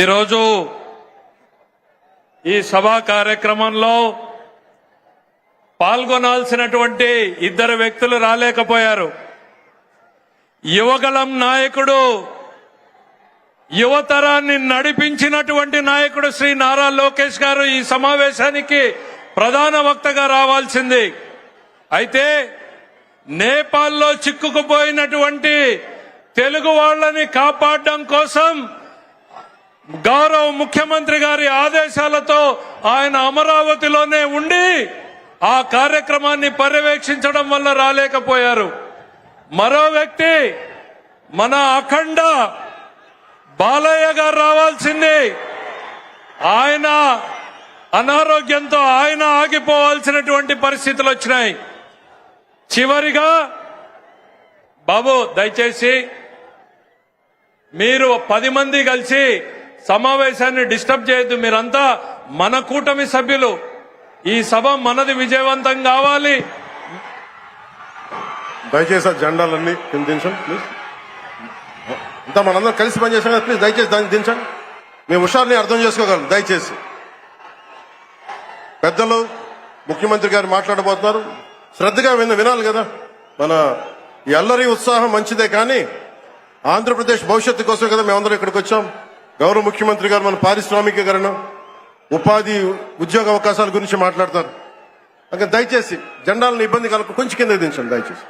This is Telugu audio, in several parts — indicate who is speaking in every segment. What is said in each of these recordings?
Speaker 1: ఈరోజు ఈ సభా కార్యక్రమంలో పాల్గొనాల్సినటువంటి ఇద్దరు వ్యక్తులు రాలేకపోయారు. యువగలం నాయకుడు యువతరాన్ని నడిపించినటువంటి నాయకుడు శ్రీ నారా లోకేష్ గారు ఈ సమావేశానికి ప్రధాన వక్తగా రావాల్సింది. అయితే నేపాల్లో చిక్కుకుపోయినటువంటి తెలుగు వాళ్ళని కాపాడడం కోసం గౌరవ ముఖ్యమంత్రి గారి ఆదేశాలతో ఆయన అమరావతిలోనే ఉండి ఆ కార్యక్రమాన్ని పర్యవేక్షించడం వల్ల రాలేకపోయారు. మరో వ్యక్తి మన అఖండ బాలయ్య గారు రావాల్సింది. ఆయన అనారోగ్యంతో ఆయన ఆగిపోవాల్సినటువంటి పరిస్థితులు వచ్చినాయి. చివరిగా బాబు దయచేసి మీరు పది మంది కలిసి సమావేశాన్ని డిస్టర్బ్ చేయొద్దు. మీరంతా మన కూటమి సభ్యులు. ఈ సభ మనది విజయవంతం కావాలి.
Speaker 2: దయచేసి ఆ జెండాలన్నీ కింద దించండి ప్లీజ్ అంతా మనందరం కలిసి పనిచేసాం కదా ప్లీజ్ దయచేసి దాన్ని దించండి. మీ హుషారుని అర్థం చేసుకోగలం దయచేసి. పెద్దలు ముఖ్యమంత్రి గారు మాట్లాడబోతున్నారు. శ్రద్ధగా విన్న వినాలి కదా. మన ఎల్లరి ఉత్సాహం మంచిదే కానీ ఆంధ్రప్రదేశ్ భవిష్యత్తు కోసం కదా మేమందరం ఇక్కడికి వచ్చాం. గౌరవ ముఖ్యమంత్రి గారు మన పారిశ్రామికీకరణ ఉపాధి ఉద్యోగ అవకాశాల గురించి మాట్లాడతారు. ఇంకా దయచేసి జెండాలను ఇబ్బంది కలగ కొంచెం కింద దించండి దయచేసి.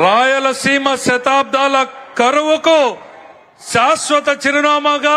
Speaker 1: రాయలసీమ శతాబ్దాల కరువుకు శాశ్వత చిరునామాగా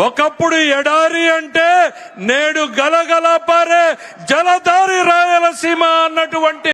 Speaker 1: ఒకప్పుడు ఎడారి అంటే నేడు గలగల పారే జలధారి రాయలసీమ అన్నటువంటి